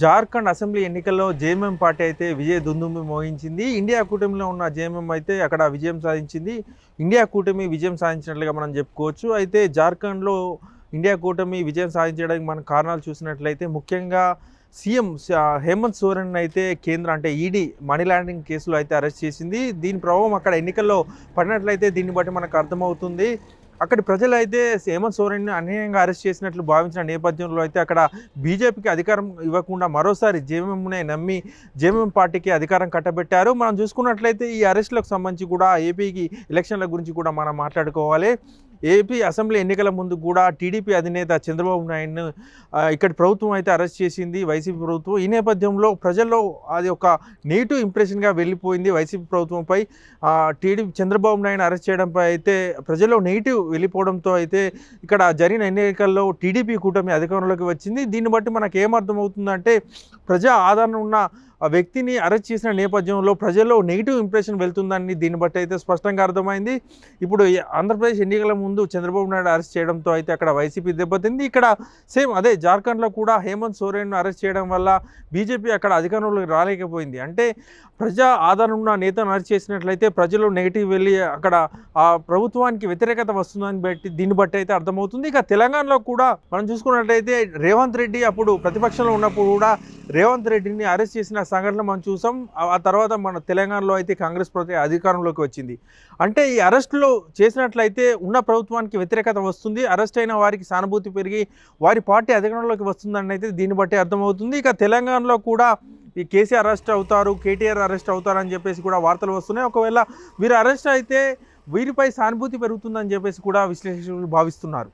Jharkhand assembly ఎన్నికల్లో JMM party అయితే విజయ దుందుంబి మోగించింది. ఇండియా కూటమిలో ఉన్న జేఎంఎం అయితే అక్కడ విజయం సాధించింది. ఇండియా కూటమి విజయం సాధించినట్లుగా మనం చెప్పుకోవచ్చు. అయితే జార్ఖండ్లో ఇండియా కూటమి విజయం సాధించడానికి మన కారణాలు చూసినట్లయితే ముఖ్యంగా సీఎం హేమంత్ సోరెన్ అయితే కేంద్ర అంటే ఈడీ మనీ లాండరింగ్ కేసులో అయితే అరెస్ట్ చేసింది. దీని ప్రభావం అక్కడ ఎన్నికల్లో పడినట్లయితే దీన్ని బట్టి మనకు అర్థమవుతుంది. అక్కడి ప్రజలు అయితే హేమంత్ సోరెన్ అన్యాయంగా అరెస్ట్ చేసినట్లు భావించిన నేపథ్యంలో అయితే అక్కడ బీజేపీకి అధికారం ఇవ్వకుండా మరోసారి జేఎంఎంనే నమ్మి జేఎంఎం పార్టీకి అధికారం కట్టబెట్టారు. మనం చూసుకున్నట్లయితే ఈ అరెస్టులకు సంబంధించి కూడా ఏపీకి ఎలక్షన్ల గురించి కూడా మనం మాట్లాడుకోవాలి. ఏపీ అసెంబ్లీ ఎన్నికల ముందు కూడా టీడీపీ అధినేత చంద్రబాబు నాయుడును ఇక్కడ ప్రభుత్వం అయితే అరెస్ట్ చేసింది వైసీపీ ప్రభుత్వం. ఈ నేపథ్యంలో ప్రజల్లో అది ఒక నెగిటివ్ ఇంప్రెషన్గా వెళ్ళిపోయింది వైసీపీ ప్రభుత్వంపై. టీడీపీ చంద్రబాబు నాయుడు అరెస్ట్ చేయడంపై అయితే ప్రజల్లో నెగిటివ్ వెళ్ళిపోవడంతో అయితే ఇక్కడ జరిగిన ఎన్నికల్లో టీడీపీ కూటమి అధికారంలోకి వచ్చింది. దీన్ని బట్టి మనకు ఏమర్థమవుతుందంటే ప్రజా ఆదరణ ఉన్న ఆ వ్యక్తిని అరెస్ట్ చేసిన నేపథ్యంలో ప్రజల్లో నెగిటివ్ ఇంప్రెషన్ వెళ్తుందని దీన్ని బట్టి అయితే స్పష్టంగా అర్థమైంది. ఇప్పుడు ఆంధ్రప్రదేశ్ ఎన్నికల ముందు చంద్రబాబు నాయుడు అరెస్ట్ చేయడంతో అయితే అక్కడ వైసీపీ దెబ్బతింది. ఇక్కడ సేమ్ అదే జార్ఖండ్లో కూడా హేమంత్ సోరెన్ను అరెస్ట్ చేయడం వల్ల బీజేపీ అక్కడ అధికారంలోకి రాలేకపోయింది. అంటే ప్రజా ఆదరణ ఉన్న నేతను అరెస్ట్ చేసినట్లయితే ప్రజలు నెగిటివ్ వెళ్ళి అక్కడ ఆ ప్రభుత్వానికి వ్యతిరేకత వస్తుందని బట్టి దీన్ని బట్టి అయితే అర్థమవుతుంది. ఇక తెలంగాణలో కూడా మనం చూసుకున్నట్లయితే రేవంత్ రెడ్డి అప్పుడు ప్రతిపక్షంలో ఉన్నప్పుడు కూడా రేవంత్ రెడ్డిని అరెస్ట్ చేసిన సంఘటన మనం చూసాం. ఆ- తర్వాత మన తెలంగాణలో అయితే కాంగ్రెస్ ప్రభుత్వం అధికారంలోకి వచ్చింది. అంటే ఈ అరెస్టులో చేసినట్లయితే ఉన్న ప్రభుత్వానికి వ్యతిరేకత వస్తుంది. అరెస్ట్ అయిన వారికి సానుభూతి పెరిగి వారి పార్టీ అధికారంలోకి వస్తుందని అయితే దీన్ని బట్టి అర్థమవుతుంది. ఇక తెలంగాణలో కూడా ఈ కేసీఆర్ అరెస్ట్ అవుతారు కేటీఆర్ అరెస్ట్ అవుతారని చెప్పేసి కూడా వార్తలు వస్తున్నాయి. ఒకవేళ వీరు అరెస్ట్ అయితే వీరిపై సానుభూతి పెరుగుతుందని చెప్పేసి కూడా విశ్లేషకులు భావిస్తున్నారు.